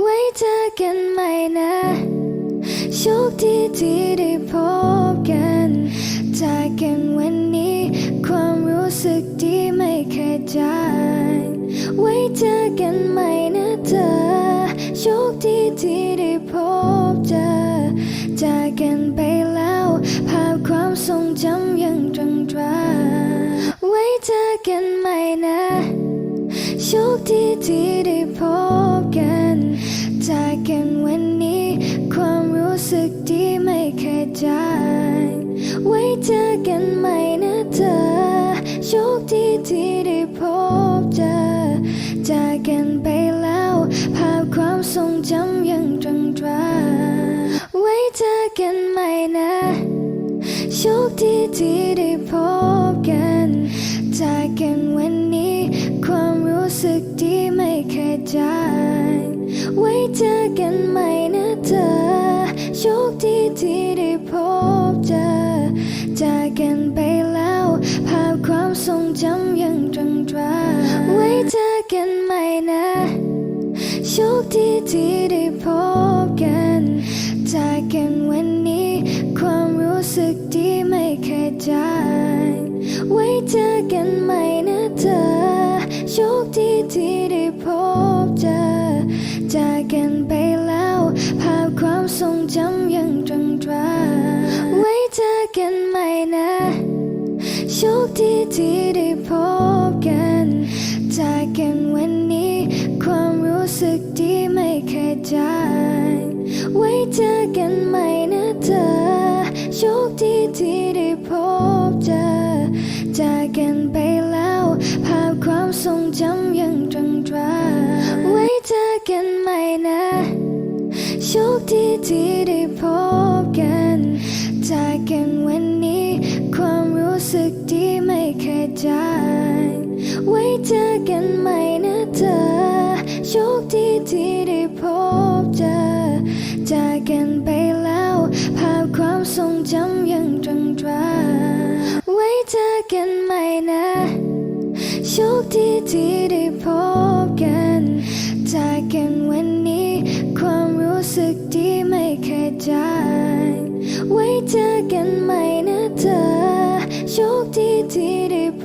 ไว้เจอกันใหม่นะ โชคดีที่ได้พบกันจากกันวันนี้ ความรู้สึกดีไม่เคยจางไว้เจอกันใหม่นะเธอ โชคดีที่ได้พบเจอจากกันไปแล้ว ภาพความทรงจำยังตรงตราไว้เจอกันใหม่นะ โชคดีที่ได้พบกัน นใหม่นะเธอ โชคดีที่ได้พบเจอ จากกันไปแล้ว ภาพความทรงจำยังตรงตราไว้เจอกันใหมนะ โชคดีที่ได้พบกัน จากกันวันนี้ ความรู้สึกดีไม่เคยจางไว้เจอกันใหมนะเธอ โชคดีที่ได้พบเจอ จากกันไปแล้ว ภาพความทรงจำยังตรงตราไว้เจอกันใหม่นะโชคดีที่ได้พบกัน จากกันวันนี้ ความรู้สึกดีไม่เคยจางไว้เจอกันใหม่นะเธอโชคดีที่ได้พบ ที่ได้พบกันจากกันวันนี้ ความรู้สึกดีไม่เคยจางไว้เจอกันใหม่นะเธอ โชคดีที่ได้พบเจอ จากกันไปแล้ว ภาพความทรงจำยังตรงตราไว้เจอกันใหม่นะโชคดีที่ได้พบกัน จากกันวันนี้ ความรู้สึก ไม่เคยจไว้เจอกันใหม่นะเธอ โชคดีที่ได้พบเจอ จากกันไปแล้ว ภาพความทรงจำยังตรงตราไว้เจอกันใหม่นะ โชคดีที่ได้พบกัน จากกันวันนี้ ความรู้สึกดีไม่เคยจางไว้เจอกันใหม่ โชคดีที่ได้พ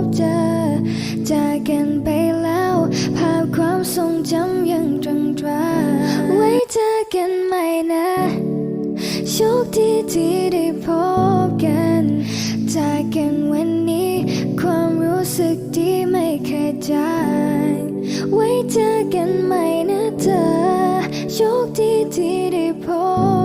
บเจอจากกันไปแล้ว ภาพความทรงจำยังตรงตราไว้เจอกันใหม่นะโชคดีที่ได้พบกันจากกันวันนี้ ความรู้สึกดีไม่เคยจางไว้เจอกันใหม่นะเธอโชคดีที่ได้พบ